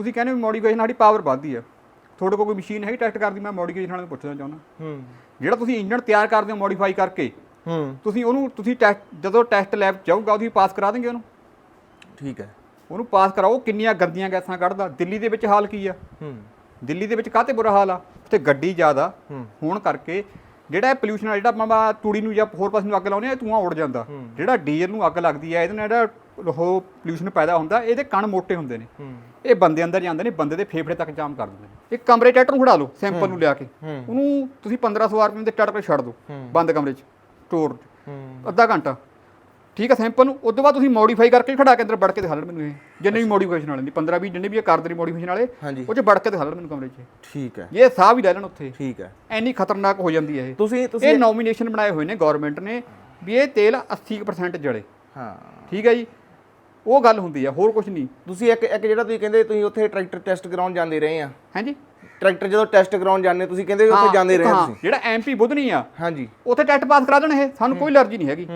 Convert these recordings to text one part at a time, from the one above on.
ਤੁਸੀਂ ਕਹਿੰਦੇ ਵੀ ਮੋਡੀਫਿਕੇਸ਼ਨ ਸਾਡੀ ਪਾਵਰ ਵੱਧਦੀ ਆ। ਤੁਹਾਡੇ ਕੋਲ ਕੋਈ ਮਸ਼ੀਨ ਹੈਗੀ ਟੈਸਟ ਕਰਦੀ ਮੈਂ ਮੋਡੀਫਿਕੇਸ਼ਨ ਵਾਲੇ ਨੂੰ ਪੁੱਛਣਾ ਚਾਹੁੰਦਾ। ਹੂੰ। ਜਿਹੜਾ ਤੁਸੀਂ ਇੰਜਨ ਤਿਆਰ ਕਰਦੇ ਹੋ ਮੋਡੀਫਾਈ ਕਰਕੇ ਹੂੰ। ਤੁਸੀਂ ਉਹਨੂੰ ਤੁਸੀਂ ਟੈਸਟ ਜਦੋਂ ਟੈਸਟ ਲੈਬ ਜਾਊਗਾ ਉਹਦੀ ਪਾਸ ਕਰਾ ਦੇਂਗੇ ਉਹਨੂੰ? ਠੀਕ ਹੈ। ਉਹਨੂੰ ਪਾਸ ਕਰਾਓ ਕਿੰਨੀਆਂ ਗੰਦੀਆਂ ਗੈਸਾਂ ਕੱਢਦਾ। ਦਿੱਲੀ ਦੇ ਵਿੱਚ ਹਾਲ ਕੀ ਆ? ਹੂੰ। ਦਿੱਲੀ ਦੇ ਵਿੱਚ ਕਾਹਤੇ ਬੁਰਾ ਹਾਲ ਆ? ਉੱਥੇ ਗੱਡੀ ਜ਼ਿਆਦਾ ਹੂੰ। ਹੋਣ ਕਰਕੇ ਜਿਹੜਾ ਪੋਲੂਸ਼ਨ ਆ ਜਿਹੜਾ ਆਪਾਂ ਤੂੜੀ ਨੂੰ ਜਾਂ ਹੋਰ ਪਾਸੇ ਨੂੰ ਅੱਗ ਲਾਉਂਦੇ ਆ ਧੂਆਂ ਉੱਡ ਜਾਂਦਾ। ਜਿਹੜਾ ਡੀਜ਼ਲ ਨੂੰ ਅੱਗ ਲੱਗਦੀ ਆ ਇਹਦੇ ਨਾਲ ਜਿਹੜਾ ਉਹ ਪੋਲੂਸ਼ਨ ਪੈਦਾ ਹੁੰਦਾ ਇਹਦੇ ਕਣ ਮੋਟੇ ਹੁੰਦੇ ਨੇ। ਹੂੰ। ਇਹ ਬੰਦੇ ਅੰਦਰ ਜਾਂਦੇ ਨੇ ਬੰਦੇ ਦੇ ਫੇਫੜੇ ਤੱਕ ਜਾਮ ਕਰ ਦਿੰਦੇ ਨੇ। ਇੱਕ ਕਮਰੇ ਟਰੈਕਟਰ ਨੂੰ ਖੜਾ ਲਓ ਸੈਂਪਲ ਨੂੰ ਲਿਆ ਕੇ। ਉਹਨੂੰ ਤੁਸੀਂ 1500 ਰੁਪਏ ਦੇ ਟਰੈਕਟਰ ਛੱਡ ਦਿਓ। ਬੰਦ ਕਮਰੇ 'ਚ ਸਟੋਰ ਅੱਧਾ ਘੰਟਾ। ਠੀਕ ਹੈ ਸੈਂਪਲ ਨੂੰ ਉਸ ਤੋਂ ਬਾਅਦ ਤੁਸੀਂ ਮੋਡੀਫਾਈ ਕਰਕੇ ਖੜਾ ਕੇ ਅੰਦਰ ਵੜ ਕੇ ਦਿਖਾ ਲੈਣ ਮੈਨੂੰ ਇਹ। ਜਿੰਨੇ ਵੀ ਮੋਡੀਫਿਕੇਸ਼ਨ ਵਾਲੇ ਨੇ 15 20 ਜਿੰਨੇ ਵੀ ਇਹ ਕਰਦੇ ਨੇ ਮੋਡੀਫਿਕੇਸ਼ਨ ਵਾਲੇ ਉਹ 'ਚ ਵੜ ਕੇ ਦਿਖਾ ਲੈਣ ਮੈਨੂੰ ਕਮਰੇ 'ਚ। ਠੀਕ ਹੈ। ਇਹ ਸਾਹ ਵੀ ਲੈ ਲੈਣ ਉੱਥੇ। ਠੀਕ ਹੈ। ਐਨੀ ਖਤਰਨਾਕ ਹੋ ਜਾਂਦੀ ਹੈ ਇਹ। ਤੁਸੀਂ ਤੁਸੀਂ ਇਹ ਨੋਮੀਨੇਸ਼ਨ ਬਣਾਏ ਹੋਏ ਨੇ ਗਵਰਨਮੈਂਟ ਨੇ ਵੀ ਇਹ ਤੇਲ 80% ਜਲੇ। ਹਾਂ। ਠੀਕ ਹੈ ਜੀ। ਉਹ ਗੱਲ ਹੁੰਦੀ ਆ ਹੋਰ ਕੁਝ ਨਹੀਂ। ਤੁਸੀਂ ਇੱਕ ਇੱਕ ਜਿਹੜਾ ਤੁਸੀਂ ਕਹਿੰਦੇ ਤੁਸੀਂ ਉੱਥੇ ਟਰੈਕਟਰ ਟੈਸਟ ਕਰਾਉਣ ਜਾਂਦੇ ਰਹੇ ਆ। ਹਾਂਜੀ। ਟਰੈਕਟਰ ਜਦੋਂ ਟੈਸਟ ਕਰਾਉਣ ਜਾਂਦੇ ਤੁਸੀਂ ਕਹਿੰਦੇ ਵੀ ਉੱਥੇ ਜਾਂਦੇ ਰਹੇ ਤੁਸੀਂ। ਜਿਹੜਾ ਐਮਪੀ ਬੁੱਧਨੀ ਆ ਹਾਂਜੀ। ਉੱਥੇ ਟੈਸਟ ਪਾਸ ਕਰਾ ਦੇਣ ਇਹ ਸਾਨੂੰ ਕੋਈ ਅਲਰਜੀ ਨਹੀਂ ਹੈਗੀ।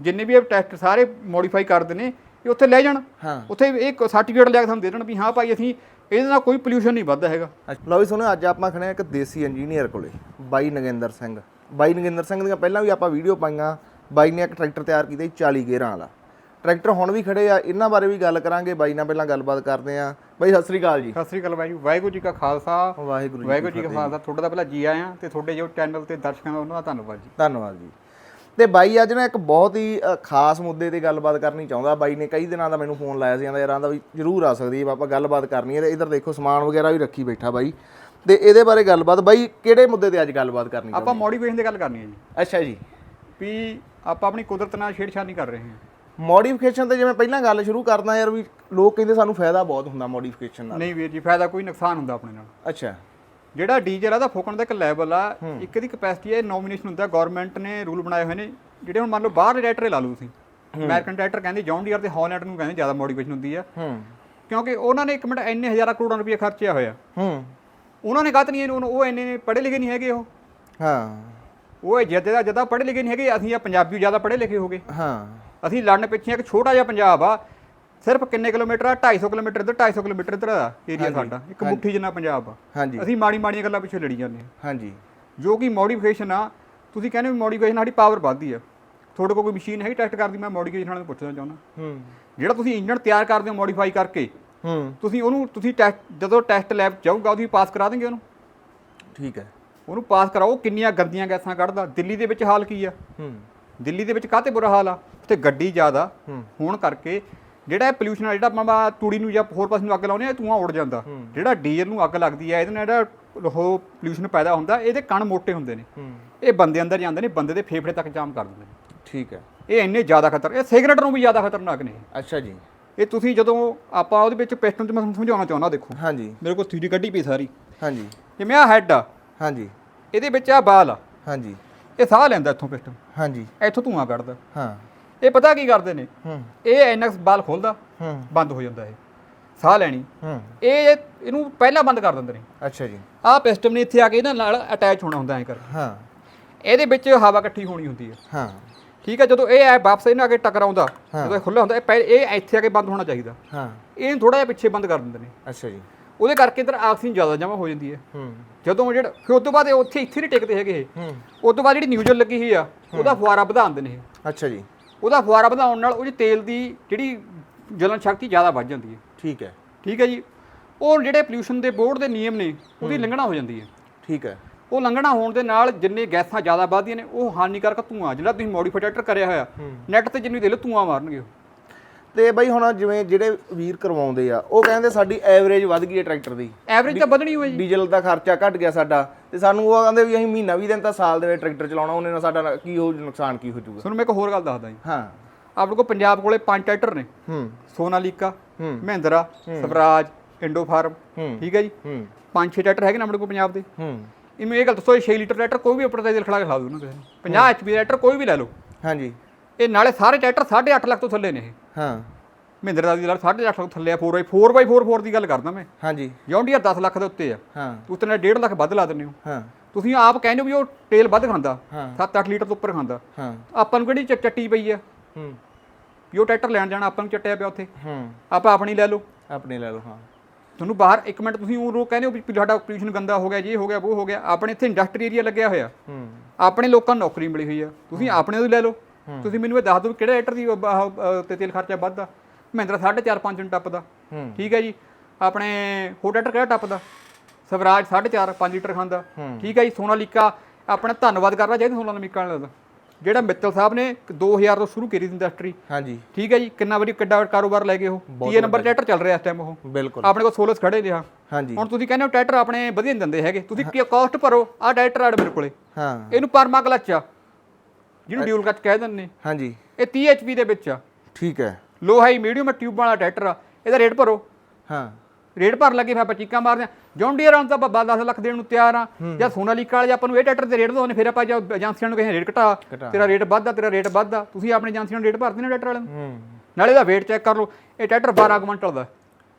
ਜਿੰਨੇ ਵੀ ਇਹ ਟੈਸਟ ਸਾਰੇ ਮੋਡੀਫਾਈ ਕਰਦੇ ਨੇ ਇਹ ਉੱਥੇ ਲੈ ਜਾਣ। ਹਾਂ। ਉੱਥੇ ਇਹ ਸਰਟੀਫਿਕੇਟ ਲਿਆ ਕੇ ਸਾਨੂੰ ਦੇ ਦੇਣ ਵੀ ਹਾਂ ਭਾਈ ਅਸੀਂ ਇਹਦੇ ਨਾਲ ਕੋਈ ਪੋਲੂਸ਼ਨ ਨਹੀਂ ਵੱਧਦਾ ਹੈਗਾ। ਲਓ ਵੀ ਸੁਣੋ ਅੱਜ ਆਪਾਂ ਖੜੇ ਇੱਕ ਦੇਸੀ ਇੰਜੀਨੀਅਰ ਕੋਲੇ ਬਾਈ ਨਗਿੰਦਰ ਸਿੰਘ। ਬਾਈ ਨਗਿੰਦਰ ਸਿੰਘ ਦੀਆਂ ਪਹਿਲਾਂ ਵੀ ਆਪਾਂ ਵੀਡੀਓ ਪਾਈਆਂ ਬਾਈ ਨੇ ਇੱਕ ਟਰੈਕਟਰ ਤਿਆਰ ਕੀਤਾ ਸੀ 40 ਗੇਅਰਾਂ ਵਾਲਾ। ਟਰੈਕਟਰ ਹੁਣ ਵੀ ਖੜੇ ਆ ਇਹਨਾਂ ਬਾਰੇ ਵੀ ਗੱਲ ਕਰਾਂਗੇ। ਬਾਈ ਨਾਲ ਪਹਿਲਾਂ ਗੱਲਬਾਤ ਕਰਦੇ ਆ ਬਾਈ ਸਤਿ ਸ੍ਰੀ ਅਕਾਲ ਜੀ। ਸਤਿ ਸ੍ਰੀ ਅਕਾਲ ਬਾਈ ਜੀ। ਵਾਹਿਗੁਰੂ ਜੀ ਕਾ ਖਾਲਸਾ। ਵਾਹਿਗੁਰੂ ਜੀ ਵਾਹਿਗੁਰੂ ਜੀ ਕਾ ਖਾਲਸਾ। ਤੁਹਾਡਾ ਤਾਂ ਪਹਿਲਾਂ ਜੀ ਆਇਆਂ ਤੇ ਤੁਹਾਡੇ ਜੋ ਚੈਨਲ ਤੇ ਦਰਸ਼ਕਾਂ ਦਾ ਉਹਨਾਂ ਦਾ ਧੰਨਵਾਦ ਜੀ। ਧੰਨਵਾਦ ਜੀ। ਤੇ ਬਾਈ ਅੱਜ ਨਾ ਇੱਕ ਬਹੁਤ ਹੀ ਖਾਸ ਮੁੱਦੇ ਤੇ ਗੱਲਬਾਤ ਕਰਨੀ ਚਾਹੁੰਦਾ। ਬਾਈ ਨੇ ਕਈ ਦਿਨਾਂ ਦਾ ਮੈਨੂੰ ਫੋਨ ਲਾਇਆ ਸੀ ਕਹਿੰਦਾ ਯਾਰ ਆਂਦਾ ਵੀ ਜਰੂਰ ਆ ਸਕਦੀ ਹੈ ਆਪਾਂ ਗੱਲਬਾਤ ਕਰਨੀ ਹੈ ਤੇ ਇਧਰ ਦੇਖੋ ਸਮਾਨ ਵਗੈਰਾ ਵੀ ਰੱਖੀ ਬੈਠਾ ਬਾਈ। ਤੇ ਇਹਦੇ ਬਾਰੇ ਗੱਲਬਾਤ ਬਾਈ ਕਿਹੜੇ ਮੁੱਦੇ ਤੇ ਅੱਜ ਗੱਲਬਾਤ ਕਰਨੀ ਆਪਾਂ ਮੋਡੀਫਿਕੇਸ਼ਨ ਦੀ ਗੱਲ ਕਰਨੀ ਹੈ ਜੀ। ਅੱਛਾ ਜੀ। ਵੀ ਆਪਾਂ ਆਪਣੀ ਕੁਦਰਤ ਨਾਲ ਛੇੜਛਾੜ ਨਹੀਂ ਕਰ ਰਹੇ ਹਾਂ। ਮੋਡੀਫਿਕੇਸ਼ਨ ਤੇ ਜਿਵੇਂ ਪਹਿਲਾਂ ਗੱਲ ਸ਼ੁਰੂ ਕਰਦਾ ਯਾਰ ਵੀ ਲੋਕ ਕਹਿੰਦੇ ਸਾਨੂੰ ਫਾਇਦਾ ਬਹੁਤ ਹੁੰਦਾ ਮੋਡੀਫਿਕੇਸ਼ਨ ਨਾਲ। ਨਹੀਂ ਵੀਰ ਜੀ ਫਾਇਦਾ ਕੋਈ ਨੁਕਸਾਨ ਹੁੰਦਾ ਆਪਣੇ ਨਾਲ। ਅੱਛਾ। ਜਿਹੜਾ ਡੀਜ਼ਲ ਆ ਦਾ ਫੋਕਣ ਦਾ ਇੱਕ ਲੈਵਲ ਆ ਇੱਕ ਦੀ ਕਪੈਸਿਟੀ ਹੈ ਨੋਮੀਨੇਸ਼ਨ ਹੁੰਦਾ ਗਵਰਨਮੈਂਟ ਨੇ ਰੂਲ ਬਣਾਏ ਹੋਏ ਨੇ ਜਿਹੜੇ ਹੁਣ ਮੰਨ ਲਓ ਬਾਹਰ ਦੇ ਟਰੈਕਟਰ ਲਾ ਲਓ ਤੁਸੀਂ। ਅਮਰੀਕਨ ਟਰੈਕਟਰ ਕਹਿੰਦੇ ਜੌਨ ਡੀਅਰ ਤੇ ਹਾਲੈਂਡ ਨੂੰ ਕਹਿੰਦੇ ਜ਼ਿਆਦਾ ਮੋਡੀਫਿਕੇਸ਼ਨ ਹੁੰਦੀ ਆ। ਹੂੰ। ਕਿਉਂਕਿ ਉਹਨਾਂ ਨੇ ਇੱਕ ਮਿੰਟ ਇੰਨੇ ਹਜ਼ਾਰਾਂ ਕਰੋੜਾਂ ਰੁਪਏ ਖਰਚਿਆ ਹੋਇਆ। ਹੂੰ। ਉਹਨਾਂ ਨੇ ਕਾਹਤ ਨਹੀਂ ਇਹਨੂੰ ਉਹ ਇੰਨੇ ਪੜ੍ਹੇ ਲਿਖੇ ਨਹੀਂ ਹੈਗੇ ਉਹ। ਹਾਂ। ਉਹ ਜਦ ਜਦਾ ਪੜ੍ਹੇ ਲਿਖੇ ਨਹੀਂ ਹੈਗੇ ਅਸੀਂ ਆ ਪੰਜਾਬੀ ਜ਼ਿਆਦਾ ਪੜ੍ਹੇ ਲਿਖੇ ਹੋਗੇ ਹਾਂ। ਅਸੀਂ ਲੜਨ ਪਿੱਛੇ ਇੱਕ ਛੋਟਾ ਜਿਹਾ ਪੰਜਾਬ ਆ ਸਿਰਫ ਕਿੰਨੇ ਕਿਲੋਮੀਟਰ ਆ? 250 ਕਿਲੋਮੀਟਰ ਇੱਧਰ 250 ਕਿਲੋਮੀਟਰ ਇੱਧਰ ਆ ਏਰੀਆ ਸਾਡਾ। ਇੱਕ ਮੁੱਠੀ ਜਿੰਨਾ ਪੰਜਾਬ ਆ। ਹਾਂਜੀ। ਅਸੀਂ ਮਾੜੀ ਮਾੜੀਆਂ ਗੱਲਾਂ ਪਿੱਛੇ ਲੜੀ ਜਾਂਦੇ ਹਾਂ ਹਾਂਜੀ। ਜੋ ਕਿ ਮੋਡੀਫਿਕੇਸ਼ਨ ਆ ਤੁਸੀਂ ਕਹਿੰਦੇ ਵੀ ਮੋਡੀਫਿਕੇਸ਼ਨ ਸਾਡੀ ਪਾਵਰ ਵੱਧਦੀ ਆ। ਤੁਹਾਡੇ ਕੋਲ ਕੋਈ ਮਸ਼ੀਨ ਹੈਗੀ ਟੈਸਟ ਕਰਦੀ ਮੈਂ ਮੋਡੀਫਿਕੇਸ਼ਨ ਵਾਲੇ ਨੂੰ ਪੁੱਛਣਾ ਚਾਹੁੰਦਾ। ਹੂੰ। ਜਿਹੜਾ ਤੁਸੀਂ ਇੰਜਨ ਤਿਆਰ ਕਰਦੇ ਹੋ ਮੋਡੀਫਾਈ ਕਰਕੇ ਹੂੰ। ਤੁਸੀਂ ਉਹਨੂੰ ਤੁਸੀਂ ਟੈਸਟ ਜਦੋਂ ਟੈਸਟ ਲੈਬ ਜਾਊਗਾ ਉਹਦੀ ਪਾਸ ਕਰਾ ਦੇਂਗੇ ਉਹਨੂੰ? ਠੀਕ ਹੈ। ਉਹਨੂੰ ਪਾਸ ਕਰਾਓ ਕਿੰਨੀਆਂ ਗੰਦੀਆਂ ਗੈਸਾਂ ਕੱਢਦਾ ਦਿੱਲੀ ਦੇ ਵਿੱਚ ਹਾਲ ਕੀ ਆ? ਹੂੰ। ਦਿੱਲੀ ਦੇ ਵਿੱਚ ਕਾਹਤੇ ਬੁਰਾ ਹਾਲ ਆ? ਉੱਥੇ ਗੱਡੀ ਜ਼ਿਆਦਾ। ਹੋਣ ਕਰਕੇ ਜਿਹੜਾ ਇਹ ਪੋਲੂਸ਼ਨ ਆ ਜਿਹੜਾ ਆਪਾਂ ਤੂੜੀ ਨੂੰ ਜਾਂ ਹੋਰ ਪਾਸੇ ਨੂੰ ਅੱਗ ਲਾਉਂਦੇ ਆ ਧੂਆਂ ਉੱਡ ਜਾਂਦਾ। ਜਿਹੜਾ ਡੀਜ਼ਲ ਨੂੰ ਅੱਗ ਲੱਗਦੀ ਆ ਇਹਦੇ ਨਾਲ ਜਿਹੜਾ ਉਹ ਪੋਲੂਸ਼ਨ ਪੈਦਾ ਹੁੰਦਾ ਇਹਦੇ ਕਣ ਮੋਟੇ ਹੁੰਦੇ ਨੇ। ਇਹ ਬੰਦੇ ਅੰਦਰ ਜਾਂਦੇ ਨੇ ਬੰਦੇ ਦੇ ਫੇਫੜੇ ਤੱਕ ਜਾਮ ਕਰ ਦਿੰਦੇ ਨੇ। ਠੀਕ ਹੈ। ਇਹ ਇੰਨੇ ਜ਼ਿਆਦਾ ਖਤਰ ਇਹ ਸਿਗਰਟ ਨੂੰ ਵੀ ਜ਼ਿਆਦਾ ਖਤਰਨਾਕ ਨੇ ਅੱਛਾ ਜੀ। ਇਹ ਤੁਸੀਂ ਜਦੋਂ ਆਪਾਂ ਉਹਦੇ ਵਿੱਚ ਪਿਸਟਨ ਤੇ ਮੈਂ ਸਮਝਾਉਣਾ ਚਾਹੁੰਦਾ ਦੇਖੋ। ਹਾਂਜੀ। ਮੇਰੇ ਕੋਲ ਥੀਰੀ ਕੱਢੀ ਪਈ ਸਾਰੀ। ਹਾਂਜੀ। ਜਿਵੇਂ ਆ ਹੈਡ ਆ। ਹਾਂਜੀ। ਇਹਦੇ ਵਿੱਚ ਆ ਬਾਲ ਆ। ਹਾਂਜੀ। ਇਹ ਸਾਹ ਲੈਂਦਾ ਇੱਥੋਂ ਪਿਸਟਨ ਹਾਂਜੀ। ਇੱਥੋਂ ਧੂਆਂ ਕੱਢਦਾ। ਹਾਂ। ਇਹ ਪਤਾ ਕੀ ਕਰਦੇ ਨੇ? ਹੂੰ। ਇਹ ਐਨਐਕਸ ਬਾਲ ਖੋਲਦਾ ਹੂੰ। ਬੰਦ ਹੋ ਜਾਂਦਾ ਇਹ। ਸਾਹ ਲੈਣੀ। ਹੂੰ। ਇਹ ਇਹਨੂੰ ਪਹਿਲਾਂ ਬੰਦ ਕਰ ਦਿੰਦੇ ਨੇ। ਅੱਛਾ ਜੀ। ਆਹ ਪਿਸਟਨ ਨੇ ਇੱਥੇ ਆ ਕੇ ਇਹਨਾਂ ਨਾਲ ਅਟੈਚ ਹੋਣਾ ਹੁੰਦਾ ਐਂ ਕਰ ਹਾਂ। ਇਹਦੇ ਵਿੱਚ ਹਵਾ ਇਕੱਠੀ ਹੋਣੀ ਹੁੰਦੀ ਹੈ। ਹਾਂ। ਠੀਕ ਹੈ ਜਦੋਂ ਇਹ ਐ ਵਾਪਸ ਇਹਨਾਂ ਅੱਗੇ ਟਕਰਾਉਂਦਾ। ਜਦੋਂ ਇਹ ਖੁੱਲਾ ਹੁੰਦਾ ਇਹ ਇਹ ਇੱਥੇ ਆ ਕੇ ਬੰਦ ਹੋਣਾ ਚਾਹੀਦਾ। ਹਾਂ। ਇਹਨੂੰ ਥੋੜਾ ਜਿਹਾ ਪਿੱਛੇ ਬੰਦ ਕਰ ਦਿੰਦੇ ਨੇ। ਅੱਛਾ ਜੀ। ਉਹਦੇ ਕਰਕੇ ਇਧਰ ਆਕਸੀਜਨ ਜ਼ਿਆਦਾ ਜਮ੍ਹਾਂ ਹੋ ਜਾਂਦੀ ਹੈ। ਹੂੰ। ਜਦੋਂ ਜਿਹੜਾ ਫਿਰ ਉਸ ਤੋਂ ਬਾਅਦ ਇਹ ਉੱਥੇ ਇੱਥੇ ਨਹੀਂ ਟਿਕਦੇ ਹੈਗੇ ਇਹ। ਹੂੰ। ਉਸ ਤੋਂ ਬਾਅਦ ਜਿਹੜੀ ਨਿਊਜ਼ਲ ਲੱਗੀ ਹੋਈ ਆ ਉਹਦਾ ਫੁਆਰਾ ਵਧਾ ਦਿੰਦੇ ਨੇ ਇਹ। ਅੱਛਾ ਜੀ। ਉਹਦਾ ਫੁਆਰਾ ਵਧਾਉਣ ਨਾਲ ਉਹ ਤੇਲ ਦੀ ਜਿਹੜੀ ਜਲਨ ਸ਼ਕਤੀ ਜ਼ਿਆਦਾ ਵੱਧ ਜਾਂਦੀ ਹੈ। ਠੀਕ ਹੈ। ਠੀਕ ਹੈ ਜੀ। ਉਹ ਜਿਹੜੇ ਪੋਲੂਸ਼ਨ ਦੇ ਬੋਰਡ ਦੇ ਨਿਯਮ ਨੇ ਉਹਦੀ ਲੰਘਣਾ ਹੋ ਜਾਂਦੀ ਹੈ। ਠੀਕ ਹੈ। ਉਹ ਲੰਘਣਾ ਹੋਣ ਦੇ ਨਾਲ ਜਿੰਨੇ ਗੈਸਾਂ ਜ਼ਿਆਦਾ ਵੱਧਦੀਆਂ ਨੇ ਉਹ ਹਾਨੀਕਾਰਕ ਧੂਆਂ ਜਿਹੜਾ ਤੁਸੀਂ ਮੋਡੀਫਾਈਡ ਕਰਿਆ ਹੋਇਆ ਨੈਟ ਤੇ ਜਿੰਨੀ ਦੇ ਲੋ ਧੂਆਂ ਮਾਰਨਗੇ ਉਹ। ਤੇ ਬਈ ਹੁਣ ਜਿਵੇਂ ਜਿਹੜੇ ਵੀਰ ਕਰਵਾਉਂਦੇ ਆ ਉਹ ਕਹਿੰਦੇ ਸਾਡੀ ਐਵਰੇਜ ਵੱਧ ਗਈ ਹੈ ਟਰੈਕਟਰ ਦੀ। ਐਵਰੇਜ ਤਾਂ ਵਧਣੀ ਹੋਈ। ਜੀ ਡੀਜ਼ਲ ਦਾ ਖਰਚਾ ਘਟ ਗਿਆ ਸਾਡਾ ਤੇ ਸਾਨੂੰ ਉਹ ਕਹਿੰਦੇ ਵੀ ਅਸੀਂ ਮਹੀਨਾ ਵੀ ਦਿਨ ਤਾਂ ਸਾਲ ਦੇ ਵਿੱਚ ਟਰੈਕਟਰ ਚਲਾਉਣਾ ਉਹਨੇ ਨਾਲ ਸਾਡਾ ਕੀ ਹੋ ਨੁਕਸਾਨ ਕੀ ਹੋ ਜਾਊਗਾ? ਤੁਹਾਨੂੰ ਮੈਂ ਇੱਕ ਹੋਰ ਗੱਲ ਦੱਸਦਾ ਜੀ। ਹਾਂ। ਆਪਣੇ ਕੋਲ ਪੰਜਾਬ ਕੋਲੇ ਪੰਜ ਟਰੈਕਟਰ ਨੇ। ਹੂੰ। ਸੋਨਾਲੀਕਾ ਹੂੰ। ਮਹਿੰਦਰਾ ਸਵਰਾਜ ਇੰਡੋ ਫਾਰਮ ਠੀਕ ਹੈ ਜੀ? ਹੂੰ। ਪੰਜ ਛੇ ਟਰੈਕਟਰ ਹੈਗੇ ਨੇ ਆਪਣੇ ਕੋਲ ਪੰਜਾਬ ਦੇ। ਹੂੰ। ਇਹਨੂੰ ਇਹ ਗੱਲ ਦੱਸੋ 6 ਲੀਟਰ ਟਰੈਕਟਰ ਕੋਈ ਵੀ ਉੱਪਰ ਦਾ ਖੜਾ ਕੇ ਖਿਲਾ ਦੋ। ਉਹਨੂੰ ਕਿਸੇ ਨੂੰ 50 ਐਚਪੀ ਦਾ ਟਰੈਕਟਰ ਕੋਈ ਵੀ ਲੈ ਲਓ। ਹਾਂਜੀ। ਇਹ ਨਾਲੇ ਸਾਰੇ ਟਰੈਕਟਰ 8.5 ਲੱਖ ਤੋਂ ਥੱਲੇ ਨੇ ਇਹ। ਹਾਂ। ਮਹਿੰਦਰਾ ਦੀ ਨਾਲ 8.5 ਲੱਖ ਥੱਲੇ ਆ 4x4x4 ਦੀ ਗੱਲ ਕਰਦਾ ਮੈਂ। ਹਾਂਜੀ। ਜੌਂਡੀਅਰ 10 ਲੱਖ ਦੇ ਉੱਤੇ ਆ। ਹਾਂ। ਉੱਤੇ ਨਾਲ 1.5 ਲੱਖ ਵੱਧ ਲਾ ਦਿੰਦੇ ਹੋ। ਹਾਂ। ਤੁਸੀਂ ਆਪ ਕਹਿੰਦੇ ਹੋ ਵੀ ਉਹ ਤੇਲ ਵੱਧ ਖਾਂਦਾ। ਹਾਂ। 7-8 ਲੀਟਰ ਤੋਂ ਉੱਪਰ ਖਾਂਦਾ। ਹਾਂ। ਆਪਾਂ ਨੂੰ ਕਿਹੜੀ ਚੱਟੀ ਪਈ ਆ? ਹੂੰ। ਵੀ ਉਹ ਟਰੈਕਟਰ ਲੈਣ ਜਾਣਾ ਆਪਾਂ ਨੂੰ ਚੱਟਿਆ ਪਿਆ ਉੱਥੇ। ਹੂੰ। ਆਪਾਂ ਆਪਣੀ ਲੈ ਲਓ। ਆਪਣੇ ਲੈ ਲਓ ਹਾਂ। ਤੁਹਾਨੂੰ ਬਾਹਰ ਇੱਕ ਮਿੰਟ ਤੁਸੀਂ ਉਹ ਰੋ ਕਹਿੰਦੇ ਹੋ ਵੀ ਸਾਡਾ ਪੋਲੂਸ਼ਨ ਗੰਦਾ ਹੋ ਗਿਆ ਜੀ ਹੋ ਗਿਆ ਉਹ ਹੋ ਗਿਆ। ਆਪਣੇ ਇੱਥੇ ਇੰਡਸਟਰੀ ਏਰੀਆ ਲੱਗਿਆ ਹੋਇਆ। ਹੂੰ। ਆਪਣੇ ਲੋਕਾਂ ਨੂੰ ਨੌਕਰੀ ਮਿਲੀ ਹੋਈ ਆ। ਤੁਸੀਂ ਆਪਣੇ ਤੋਂ ਲੈ ਲਓ। ਤੁਸੀਂ ਮੈਨੂੰ ਇਹ ਦੱਸ ਦਿਓ ਕਿਹੜੇ ਲੀਟਰ ਦੀ ਤੇ ਤੇਲ ਖਰਚਾ ਵੱਧਦਾ। ਮਹਿੰਦਰਾ 4.5 5 ਨੂੰ ਟੱਪਦਾ। ਠੀਕ ਹੈ ਜੀ? ਆਪਣੇ ਹੋਰ ਟਰੈਕਟਰ ਕਿਹੜਾ ਟੱਪਦਾ? ਸਵਰਾਜ 4.5 5 ਲੀਟਰ ਖਾਂਦਾ। ਠੀਕ ਹੈ ਜੀ? ਸੋਨਾਲੀਕਾ ਆਪਣਾ ਧੰਨਵਾਦ ਕਰਨਾ ਚਾਹੀਦਾ ਸੋਨਾਲੀਕਾ ਵਾਲਿਆਂ ਦਾ ਜਿਹੜਾ ਮਿੱਤਲ ਸਾਹਿਬ ਨੇ 2000 ਤੋਂ ਸ਼ੁਰੂ ਕੀਤੀ ਇੰਡਸਟਰੀ ਹਾਂਜੀ। ਠੀਕ ਹੈ ਜੀ? ਕਿੰਨਾ ਵਾਰੀ ਕਿੱਡਾ ਕਾਰੋਬਾਰ ਲੈ ਗਏ ਉਹ। 30 ਨੰਬਰ ਟਰੈਕਟਰ ਚੱਲ ਰਿਹਾ ਇਸ ਟਾਈਮ ਉਹ। ਬਿਲਕੁਲ। ਆਪਣੇ ਕੋਲ ਸੋਲਸ ਖੜੇ ਨੇ ਆ। ਹਾਂਜੀ। ਹੁਣ ਤੁਸੀਂ ਕਹਿੰਦੇ ਹੋ ਟਰੈਕਟਰ ਆਪਣੇ ਵਧੀਆ ਨਹੀਂ ਦਿੰਦੇ ਹੈਗੇ। ਤੁਸੀਂ ਕੀ ਕਾਸਟ ਭਰੋ? ਆਹ ਟਰੈਕਟਰ ਆੜ ਮੇਰੇ ਕੋਲੇ। ਹਾਂ। ਇਹਨੂੰ ਪਰਮਾ ਕਲਚ ਆ। ਜਿਹਨੂੰ ਡਿਊਲ ਕਲਚ ਕਹਿ ਦਿੰਦੇ ਨੇ। ਹਾਂਜੀ। ਇਹ 30 ਐਚਪੀ ਦੇ ਵਿੱਚ ਆ। ਠੀਕ ਹੈ। ਲੋ ਹਾਈ ਮੀਡੀਅਮ ਟਿਊਬ ਵਾਲਾ ਟਰੈਕਟਰ ਆ ਇਹਦਾ ਰੇਟ ਭਰੋ। ਹਾਂ। ਰੇਟ ਭਰ ਲੱਗੇ ਫਿਰ ਆਪਾਂ ਚੀਕਾਂ ਮਾਰਦੇ ਆ ਜੌਨ ਡੀਅਰ ਆਉਣ ਤਾਂ ਆਪਾਂ 10 ਲੱਖ ਦੇਣ ਨੂੰ ਤਿਆਰ ਆ। ਜਾਂ ਸੋਨਾਲੀਕਾ ਵਾਲੇ ਆਪਾਂ ਨੂੰ ਇਹ ਟਰੈਕਟਰ ਦੇ ਰੇਟ ਦੋ ਨੇ ਫਿਰ ਆਪਾਂ ਜਾਂ ਏਜੰਸੀਆਂ ਨੂੰ ਕਹੇ ਰੇਟ ਘਟਾ। ਤੇਰਾ ਰੇਟ ਵੱਧਦਾ ਤੇਰਾ ਰੇਟ ਵੱਧਦਾ। ਤੁਸੀਂ ਆਪਣੇ ਏਜੰਸੀਆਂ ਨੂੰ ਰੇਟ ਭਰਦੇ ਨੇ ਟਰੈਕਟਰ ਵਾਲਿਆਂ ਨੂੰ। ਨਾਲੇ ਇਹਦਾ weight ਚੈੱਕ ਕਰ ਲਓ। ਇਹ ਟਰੈਕਟਰ 12 ਕੁਇੰਟਲ ਦਾ।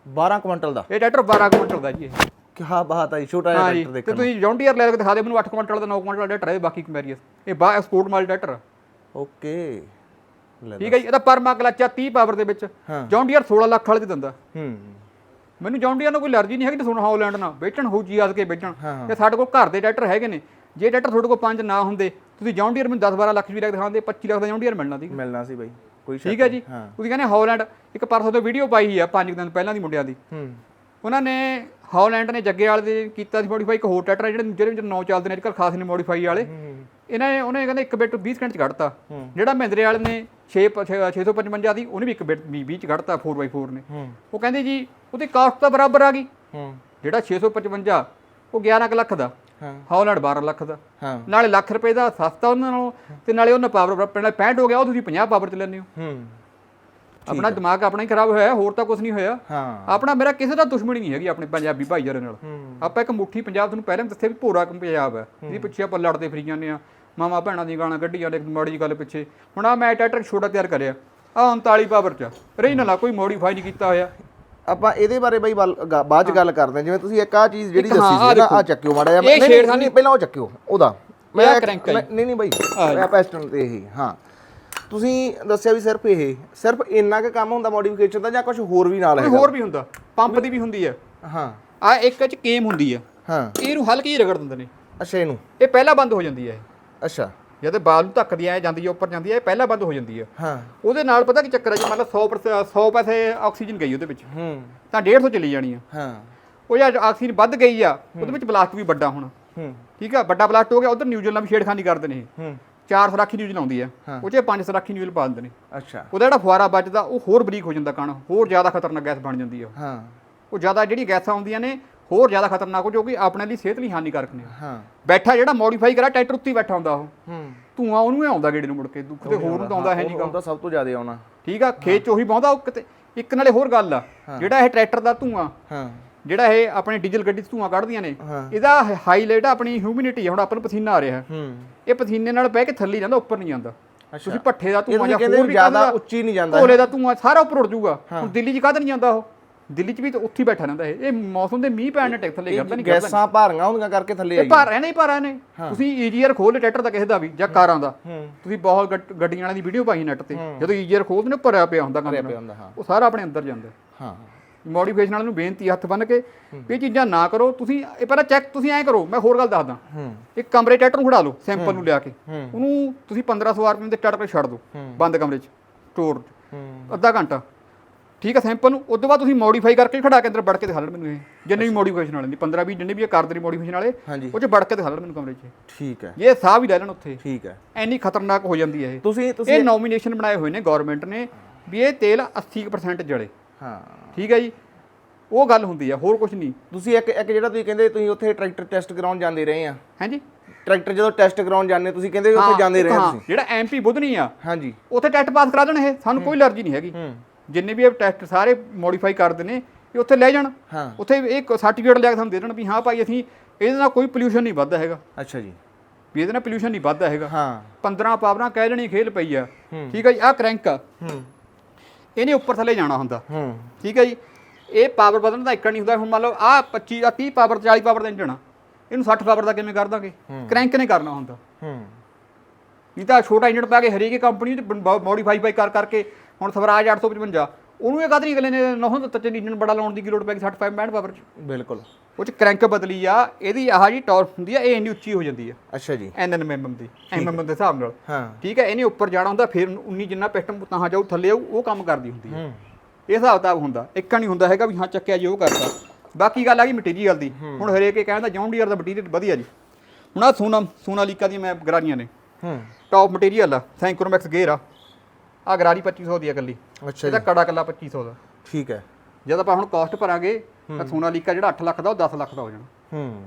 12 ਕੁਇੰਟਲ ਦਾ? ਇਹ ਟਰੈਕਟਰ 12 ਕੁਇੰਟਲ ਦਾ ਜੀ ਇਹ। ਕੀ ਬਾਤ ਹੈ ਛੋਟਾ ਜਿਹਾ ਟਰੈਕਟਰ ਤੇ ਦੇਖਣ ਤੁਸੀਂ ਜੌਨ ਡੀਅਰ ਲੈ ਕੇ ਦਿਖਾ ਦੇ ਮੈਨੂੰ 8 ਕੁਇੰਟਲ ਦਾ 9 ਕੁਇੰਟਲ ਦਾ ਟਰੈਕਟਰ ਹੈ ਬਾਕੀ ਕਮੈਰੀਅਸ ਇਹ ਬਾ ਐਕਸਪੋਰਟ ਮਾਲ ਟਰੈਕਟਰ ਓਕੇ। ਠੀਕ ਹੈ ਜੀ ਇਹਦਾ ਪਰਮਾ ਕਲਚ ਆ 30 ਪਾਵਰ ਦੇ ਵਿੱਚ। ਜੌਨ ਡੀਅਰ 16 ਲੱਖ ਵਾਲੇ ਚ ਦਿੰਦਾ। ਹੂੰ। ਮੈਨੂੰ ਜੌਨ ਡੀਅਰ ਨਾਲ ਕੋਈ ਅਲਰਜੀ ਨਹੀਂ ਹੈਗੀ ਤੇ ਸੁਣ ਹਾਲੈਂਡ ਨਾਲ। ਵੇਚਣ ਹੋ ਜੀ ਆਦ ਕੇ ਵੇਚਣ। ਤੇ ਸਾਡੇ ਕੋਲ ਘਰ ਦੇ ਟਰੈਕਟਰ ਹੈਗੇ ਨੇ। ਜੇ ਟਰੈਕਟਰ ਤੁਹਾਡੇ ਕੋਲ ਪੰਜ ਨਾ ਹੁੰਦੇ ਤੁਸੀਂ ਜੌਨ ਡੀਅਰ ਮੈਨੂੰ 10 12 ਲੱਖ ਵੀ ਕੇ ਦਿਖਾਉਂਦੇ 25 ਲੱਖ ਦਾ ਜੌਨ ਡੀਅਰ ਮਿਲਣਾ ਸੀ। ਮਿਲਣਾ ਸੀ ਬਾਈ ਕੋਈ ਠੀਕ ਹੈ ਜੀ। ਤੁਸੀਂ ਕਹਿੰਦੇ ਹਾਲੈਂਡ ਇੱਕ ਪਰਸੋਂ ਤੋਂ ਵੀਡੀਓ ਪਾਈ ਆ ਪੰਜ ਦਿਨ ਪਹਿਲਾਂ ਦੀ ਮੁੰਡਿਆਂ ਦੀ। ਹੂੰ। ਉਹਨਾਂ ਨੇ ਹਾਲੈਂਡ ਨੇ ਜੱਗੇ ਵਾਲੇ ਦੇ ਕੀਤਾ ਸੀ ਮੋਡੀਫਾਈ ਇੱਕ ਹੋਰ ਟਰੈਕਟਰ ਹੈ ਜਿਹੜੇ ਜਿਹੜੇ ਵਿੱਚ ਨੌ ਚੱਲਦੇ ਨੇ ਅੱਜਕੱਲ ਖਾਸ ਨੇ ਮੋਡੀਫਾਈ ਵਾਲੇ। ਇਹਨਾਂ ਨੇ ਉਹਨੇ ਕਹਿੰਦੇ ਇੱਕ ਬਿੱਟ 20 ਸਕਿੰਟ ਚ ਕੱਢਤਾ। ਜਿਹੜਾ ਮਹਿੰਦਰੇ ਵਾਲੇ ਨੇ 6 655 ਦੀ ਉਹਨੇ ਵੀ ਇੱਕ ਬਿੱਟ 20 ਚ ਕੱਢਤਾ 4x4 ਨੇ। ਉਹ ਕਹਿੰਦੇ ਜੀ ਉਹਦੀ ਕਾਸਟ ਤਾਂ ਬਰਾਬਰ ਆ ਗਈ। ਜਿਹੜਾ 655 ਉਹ 11 ਕੁ ਲੱਖ ਦਾ। ਹਾਂ। ਹਾਲੈਂਡ 12 ਲੱਖ ਦਾ। ਹਾਂ। ਨਾਲੇ ਲੱਖ ਰੁਪਏ ਦਾ ਸਸਤਾ ਉਹਨਾਂ ਨਾਲੋਂ ਤੇ ਨਾਲੇ ਉਹਨਾਂ ਪਾਵਰ ਪੈਣਾ 65 ਹੋ ਗਿਆ ਉਹ ਤੁਸੀਂ 50 ਪਾਵਰ ਚ ਲੈਂਦੇ ਹੋ। ਆਪਣਾ ਦਿਮਾਗ ਆਪਣਾ ਹੀ ਖਰਾਬ ਹੋਇਆ ਹੋਰ ਤਾਂ ਕੁਝ ਨਹੀਂ ਹੋਇਆ। ਹਾਂ। ਆਪਣਾ ਮੇਰਾ ਕਿਸੇ ਦਾ ਦੁਸ਼ਮਣੀ ਨਹੀਂ ਹੈਗੀ ਆਪਣੇ ਪੰਜਾਬੀ ਭਾਈਚਾਰੇ ਨਾਲ। ਆਪਾਂ ਇੱਕ ਮੁੱਠੀ ਪੰਜਾਬ ਤੁਹਾਨੂੰ ਪਹਿਲਾਂ ਵੀ ਦੱਸਿਆ ਵੀ ਭੋਰਾ ਪੰਜਾਬ ਹੈ। ਜਿਹਦੇ ਪਿੱਛੇ ਆਪਾਂ ਲੜਦੇ ਫਿਰੀ ਜਾਂਦੇ ਆ ਮਾਮਾ ਭੈਣਾਂ ਦੀ ਗਾਲਾਂ ਕੱਢੀ ਜਾਂਦੇ ਇੱਕ ਮਾੜੀ ਗੱਲ ਪਿੱਛੇ। ਹੁਣ ਆ ਮੈਂ ਟਰੈਕਟਰ ਛੋਟਾ ਤਿਆਰ ਕਰਿਆ। ਆ 39 ਪਾਵਰ ਚ ਰਹੀ ਨਾ ਕੋਈ ਮੋਡੀਫਾਈ ਨਹੀਂ ਕੀਤਾ ਹੋਇਆ। ਆਪਾਂ ਇਹਦੇ ਬਾਰੇ ਬਾਈ ਬਾਅਦ ਚ ਗੱਲ ਕਰਦੇ ਹਾਂ। ਜਿਵੇਂ ਤੁਸੀਂ ਇੱਕ ਆ ਚੀਜ਼ ਜਿਹੜੀ ਹਾਂ, ਦੱਸੀ ਸੀ ਨਾ ਆ। ਚੱਕਿਓ ਮਾੜਾ ਜਿਹਾ। ਨਹੀਂ, ਨਹੀਂ ਪਹਿਲਾਂ ਉਹ ਚੱਕਿਓ ਉਹਦਾ। ਹੈ ਮੈਂ- ਨਹੀਂ ਨਹੀਂ ਬਾਈ ਮੈਂ ਪੈਸਟਨ ਤੇ ਇਹ ਹਾਂ। ਤੁਸੀਂ ਦੱਸਿਆ ਵੀ ਸਿਰਫ ਇਹ ਸਿਰਫ ਇੰਨਾ ਕੁ ਕੰਮ ਹੁੰਦਾ ਮੋਡੀਫਿਕੇਸ਼ਨ ਦਾ ਜਾਂ ਕੁਝ ਹੋਰ ਵੀ ਨਾਲ ਹੈਗਾ? ਹੋਰ ਵੀ ਹੁੰਦਾ। ਪੰਪ ਦੀ ਵੀ ਹੁੰਦੀ ਹੈ ਹਾਂ। ਆ ਇੱਕ ਚ ਕੇਮ ਹੁੰਦੀ ਹੈ ਹਾਂ। ਇਹਨੂੰ ਹਲਕੀ ਰਗੜ ਦਿੰਦੇ ਨੇ। ਅੱਛਾ ਇਹਨੂੰ। ਇਹ ਪਹਿਲਾਂ ਬੰਦ ਹੋ ਜਾਂਦੀ ਹੈ। ਅੱਛਾ। ਜਦ ਬਾਲ ਨੂੰ ਧੱਕਦੀ ਐ ਜਾਂਦੀ ਹੈ ਉੱਪਰ ਜਾਂਦੀ ਹੈ ਇਹ ਪਹਿਲਾਂ ਬੰਦ ਹੋ ਜਾਂਦੀ ਹੈ ਹਾਂ। ਉਹਦੇ ਨਾਲ ਪਤਾ ਕੀ ਚੱਕਰ ਹੈ ਜੀ ਮੰਨ ਲਓ 100 100 ਪੈਸੇ ਆਕਸੀਜਨ ਗਈ ਉਹਦੇ ਵਿੱਚ। ਹੂੰ। ਤਾਂ 150 ਚਲੀ ਜਾਣੀ ਆ। ਹਾਂ। ਉਹ ਯਾਰ ਆਕਸੀਜਨ ਵੱਧ ਗਈ ਆ ਉਹਦੇ ਵਿੱਚ ਬਲਾਸਟ ਵੀ ਵੱਡਾ ਹੋਣਾ। ਹੂੰ। ਠੀਕ ਆ ਵੱਡਾ ਬਲਾਸਟ ਹੋ ਗਿਆ ਉਧਰ ਨਿਊਜ਼ਲ ਨਾਲ ਵੀ ਛੇੜਖਾਨੀ ਕਰਦੇ ਨੇ ਇਹ। ਹੂੰ। ਚਾਰ ਸਰਾਖੀ ਨਿਊਜ਼ਲ ਆਉਂਦੀ ਆ। ਉਹ 'ਚ ਪੰਜ ਸਰਾਖੀ ਨਿਊਜ਼ਲ ਪਾ ਦਿੰਦੇ ਨੇ। ਅੱਛਾ। ਉਹਦਾ ਜਿਹੜਾ ਫੁਆਰਾ ਵੱਜਦਾ ਉਹ ਹੋਰ ਬਰੀਕ ਹੋ ਜਾਂਦਾ ਕਣ ਹੋਰ ਜ਼ਿਆਦਾ ਖਤਰਨਾਕ ਗੈਸ ਬਣ ਜਾਂਦੀ ਆ। ਹਾਂ। ਉਹ ਜ਼ਿਆਦਾ ਜਿਹੜੀ ਗੈਸਾਂ ਆਉਂਦੀਆਂ ਨੇ ਹੋਰ ਜ਼ਿਆਦਾ ਖਤਰਨਾਕ ਹੋ ਜੋ ਕਿ ਆਪਣੇ ਲਈ ਸਿਹਤ ਲਈ ਹਾਨੀਕਾਰਕ ਨੇ। ਹਾਂ। ਬੈਠਾ ਜਿਹੜਾ ਮੋਡੀਫਾਈ ਕਰਾ ਟਰੈਕਟਰ ਉੱਤੇ ਬੈਠਾ ਹੁੰਦਾ ਉਹ। ਹੂੰ। ਧੂਆਂ ਉਹਨੂੰ ਹੀ ਆਉਂਦਾ ਗੇੜੇ ਨੂੰ ਮੁੜ ਕੇ ਦੁੱਖ ਤੇ ਹੋਰ ਨੂੰ ਆਉਂਦਾ ਹੈ ਨਹੀਂ ਤਾਂ ਸਭ ਤੋਂ ਜ਼ਿਆਦਾ ਆਉਣਾ। ਠੀਕ ਆ ਖੇਤ ਚ ਉਹੀ ਬਹੁੰਦਾ ਉਹ ਕਿਤੇ ਇੱਕ ਨਾਲੇ ਹੋਰ ਗੱਲ ਆ ਜਿਹੜਾ ਇਹ ਟਰੈਕਟਰ ਦਾ ਧੂਆਂ ਹਾਂ। ਜਿਹੜਾ ਇਹ ਆਪਣੇ ਡੀਜ਼ਲ ਗੱਡੀ 'ਚ ਧੂਆਂ ਕੱਢਦੀਆਂ ਨੇ। ਇਹਦਾ ਹਾਈਲਾਈਟ ਆਪਣੀ ਹਿਊਮਿਡਿਟੀ ਹੁਣ ਆਪਾਂ ਨੂੰ ਪਸੀਨਾ ਆ ਰਿਹਾ। ਹੂੰ। ਇਹ ਪਸੀਨੇ ਨਾਲ ਬਹਿ ਕੇ ਥੱਲੇ ਜਾਂਦਾ ਉੱਪਰ ਨਹੀਂ ਜਾਂਦਾ। ਤੁਸੀਂ ਭੱਠੇ ਦਾ ਧੂਆਂ ਜਾਂ ਹੋਰ ਵੀ ਜ਼ਿਆਦਾ ਉੱਚੀ ਨਹੀਂ ਜਾਂਦਾ ਕੋਲੇ ਦਾ ਧੂਆਂ ਸਾਰਾ ਉੱਪਰ ਉੱਡ ਜਾਊਗਾ। ਹੁਣ ਦਿੱਲੀ 'ਚ ਕਾਹਦਾ ਨਹੀਂ ਜਾਂਦਾ ਉਹ? ਦਿੱਲੀ 'ਚ ਵੀ ਤਾਂ ਉੱਥੇ ਹੀ ਬੈਠਾ ਰਹਿੰਦਾ ਇਹ। ਇਹ ਮੌਸਮ ਦੇ ਮੀਂਹ ਪੈਣ ਨੇ ਟਿਕ ਥੱਲੇ ਕਰਦਾ ਨਹੀਂ ਗੈਸਾਂ ਭਾਰੀਆਂ ਹੁੰਦੀਆਂ ਕਰਕੇ ਥੱਲੇ ਆਈ ਭਾਰ ਰਹਿਣਾ ਹੀ ਭਾਰਾ ਨੇ। ਤੁਸੀਂ ਈਜੀਆਰ ਖੋਲ ਟਰੈਕਟਰ ਦਾ ਕਿਸੇ ਦਾ ਵੀ ਜਾਂ ਕਾਰਾਂ ਦਾ। ਤੁਸੀਂ ਬਹੁਤ ਗੱਡ- ਗੱਡੀਆਂ ਵਾਲਿਆਂ ਦੀ ਵੀਡੀਓ ਪਾਈ ਨੈਟ ਤੇ। ਜਦੋਂ ਈਜੀਆਰ ਖੋਲਦੇ ਨੇ ਭਰਿਆ ਪਿਆ ਹੁੰਦਾ ਕੰਮ ਨਾਲ। ਉਹ ਸਾਰਾ ਆਪਣੇ ਅੰਦਰ ਜਾਂਦਾ। ਹਾਂ। ਮੋਡੀਫਿਕੇਸ਼ਨ ਵਾਲਿਆਂ ਨੂੰ ਬੇਨਤੀ ਹੱਥ ਬੰਨ ਕੇ ਵੀ ਇਹ ਚੀਜ਼ਾਂ ਨਾ ਕਰੋ। ਤੁਸੀਂ ਇਹ ਪਹਿਲਾਂ ਚੈੱਕ ਤੁਸੀਂ ਐਂ ਕਰੋ ਮੈਂ ਹੋਰ ਗੱਲ ਦੱਸਦਾ। ਇੱਕ ਕਮਰੇ ਟਰੈਕਟਰ ਨੂੰ ਖੜਾ ਲਓ ਸੈਂਪਲ ਨੂੰ ਲਿਆ ਕੇ। ਉਹਨੂੰ ਤੁਸੀਂ 1500 ਰੁਪਏ ਦੇ ਟਰੈਕਟਰ ਛੱਡ ਦਿਓ ਬੰਦ ਕਮਰੇ 'ਚ ਸਟੋਰ 'ਚ। ਅੱਧਾ ਘੰਟਾ। ਠੀਕ ਹੈ ਸੈਂਪਲ ਨੂੰ ਤੋਂ ਬਾਅਦ ਤੁਸੀਂ ਮੋਡੀਫਾਈ ਕਰਕੇ ਖੜਾ ਕੇ ਅੰਦਰ ਵੜ ਕੇ ਦਿਖਾ ਲੈਣ ਮੈਨੂੰ ਇਹ ਜਿੰਨੇ ਵੀ ਮੋਡੀਫਿਕੇਸ਼ਨ ਵਾਲੇ ਨੇ 15 20 ਜਿੰਨੇ ਵੀ ਇਹ ਕਰਦੇ ਨੇ ਮੋਡੀਫਿਕੇਸ਼ਨ ਵਾਲੇ ਹਾਂਜੀ। ਉਹ 'ਚ ਵੜ ਕੇ ਦਿਖਾ ਲੈਣ ਮੈਨੂੰ ਕਮਰੇ 'ਚ। ਠੀਕ ਹੈ। ਇਹ ਸਾਹ ਵੀ ਲੈ ਲੈਣ ਉੱਥੇ ਠੀਕ ਹੈ। ਐਨੀ ਖਤਰਨਾਕ ਹੋ ਜਾਂਦੀ ਹੈ ਇਹ। ਤੁਸੀਂ ਤੁਸੀਂ ਇਹ ਨੋਮੀਨੇਸ਼ਨ ਬਣਾਏ ਹੋਏ ਨੇ ਗਵਰਨਮੈਂਟ ਨੇ ਵੀ ਇਹ ਤੇਲ 80% ਜਲੇ। ਹਾਂ। ਠੀਕ ਹੈ ਜੀ? ਉਹ ਗੱਲ ਹੁੰਦੀ ਆ ਹੋਰ ਕੁਝ ਨਹੀਂ। ਤੁਸੀਂ ਇੱਕ ਇੱਕ ਜਿਹੜਾ ਤੁਸੀਂ ਕਹਿੰਦੇ ਤੁਸੀਂ ਉੱਥੇ ਟਰੈਕਟਰ ਟੈਸਟ ਕਰਾਉਣ ਜਾਂਦੇ ਰਹੇ ਆ। ਹਾਂਜੀ? ਟਰੈਕਟਰ ਜਦੋਂ ਟੈਸਟ ਕਰਾਉਣ ਜਾਂਦੇ ਤੁਸੀਂ ਕਹਿੰਦੇ ਉੱਥੇ ਜਾਂਦੇ ਰਹੇ ਹਾਂ, ਤੁਸੀਂ। ਜਿਹੜਾ ਐਮਪੀ ਬੁੱਧਨੀ ਆ ਹਾਂਜੀ। ਉੱਥੇ ਟੈਸਟ ਪਾਸ ਕਰਾ ਦੇਣ ਇਹ ਸਾਨੂੰ ਕੋਈ ਅਲਰਜੀ ਨਹੀਂ ਹੈਗੀ। ਹੂੰ। ਜਿੰਨੇ ਵੀ ਇਹ ਟੈਸਟ ਸਾਰੇ ਮੋਡੀਫਾਈ ਕਰਦੇ ਨੇ ਇਹ ਉੱਥੇ ਲੈ ਜਾਣ। ਹਾਂ। ਉੱਥੇ ਇੱਕ ਸਰਟੀਫਿਕੇਟ ਲਿਆ ਕੇ ਸਾਨੂੰ ਦੇ ਦੇਣ ਵੀ ਹਾਂ ਭਾਈ ਅਸੀਂ ਇਹਦੇ ਨਾਲ ਕੋਈ ਪੋਲੂਸ਼ਨ ਨਹੀਂ ਵੱਧਦਾ ਹੈਗਾ। ਅੱਛਾ ਜੀ। ਵੀ ਇਹਦੇ ਨਾਲ ਪੋਲੂਸ਼ਨ ਨਹੀਂ ਵੱਧਦਾ ਹੈਗਾ। ਹਾਂ। 15 ਪਾਵਰਾਂ ਕਹਿ ਦੇਣੀ ਖੇਲ ਪਈ ਆ। ਠੀਕ ਹੈ ਜੀ ਆਹ ਕ੍ਰੈਂਕ ਆ। ਹੂੰ। ਇਹਨੇ ਉੱਪਰ ਥੱਲੇ ਜਾਣਾ ਹੁੰਦਾ। ਹੂੰ। ਠੀਕ ਹੈ ਜੀ ਇਹ ਪਾਵਰ ਵਧਣ ਦਾ ਇੱਕ ਨਹੀਂ ਹੁੰਦਾ। ਹੁਣ ਮੰਨ ਲਓ ਆ 25 ਆ 30 ਪਾਵਰ 40 ਪਾਵਰ ਦਾ ਇੰਜਣ ਆ। ਇਹਨੂੰ 60 ਪਾਵਰ ਦਾ ਕਿਵੇਂ ਕਰ ਦਾਂਗੇ? ਕ੍ਰੈਂਕ ਨੇ ਕਰਨਾ ਹੁੰਦਾ। ਹੂੰ। ਨਹੀਂ ਤਾਂ ਛੋਟਾ ਇੰਜਣ ਪਾ ਕੇ ਹਰੇਕ ਕੰਪਨੀ ਤੇ ਮੋਡੀਫਾਈ ਪਾਈ ਕਰ ਕਰਕੇ ਹੁਣ ਸਵਰਾਜ 855 ਉਹਨੂੰ ਇਹ ਕਦਰੀ ਅਗਲੇ ਨੇ? ਨਹੁੰ ਦਿੱਤਾ ਚ ਇੰਜਨ ਬੜਾ ਲਾਉਣ ਦੀ ਕੀ ਲੋੜ ਪੈ ਗਈ 65 65 ਪਾਵਰ ਚ? ਬਿਲਕੁਲ। ਉਹ ਚ ਕ੍ਰੈਂਕ ਬਦਲੀ ਆ ਇਹਦੀ ਆਹ ਜੀ ਟਾਰਕ ਹੁੰਦੀ ਆ ਇਹ ਇੰਨੀ ਉੱਚੀ ਹੋ ਜਾਂਦੀ ਆ। ਅੱਛਾ ਜੀ। ਐਨਐਨਐਮ ਦੀ ਐਮਐਮ ਦੇ ਹਿਸਾਬ ਨਾਲ। ਹਾਂ। ਠੀਕ ਹੈ ਇਹਨੇ ਉੱਪਰ ਜਾਣਾ ਹੁੰਦਾ ਫਿਰ 19 ਜਿੰਨਾ ਪਿਸਟਨ ਤਾਂ ਜਾਊ ਥੱਲੇ ਆਊ ਉਹ ਕੰਮ ਕਰਦੀ ਹੁੰਦੀ ਹੂੰ। ਇਹ ਹਿਸਾਬ ਕਿਤਾਬ ਹੁੰਦਾ। ਇੱਕਾ ਨਹੀਂ ਹੁੰਦਾ ਹੈਗਾ ਵੀ ਹਾਂ ਚੱਕਿਆ ਜੀ ਉਹ ਕਰਤਾ। ਬਾਕੀ ਗੱਲ ਆ ਗਈ ਮਟੀਰੀਅਲ ਦੀ। ਹੁਣ ਹਰੇਕ ਇਹ ਕਹਿੰਦਾ ਜੌਨ ਡੀਅਰ ਦਾ ਮਟੀਰੀਅਲ ਵਧੀਆ ਜੀ। ਹੁਣ ਆ ਸੋਨਾ ਸੋਨਾਲੀਕਾ ਦੀ ਮੈਂ ਗਰਾਰੀਆਂ ਨੇ। ਹੂੰ। ਟੌਪ ਮਟੀਰੀਅਲ ਆ ਸੈਂਕਰੋਮੈਕਸ ਗੇਅਰ ਆ। ਆ ਗਰਾਰੀ 2500 ਦੀ ਆ ਇਕੱਲੀ। ਅੱਛਾ ਇਹਦਾ ਕੜਾ ਕੱਲਾ 2500 ਦਾ। ਠੀਕ ਹੈ। ਜਦ ਆਪਾਂ ਹੁਣ ਕਾਸਟ ਭਰਾਂਗੇ ਤਾਂ ਸੋਨਾਲੀਕਾ ਜਿਹੜਾ 8 ਲੱਖ ਦਾ ਉਹ 10 ਲੱਖ ਦਾ ਹੋ ਜਾਣਾ। ਹੂੰ।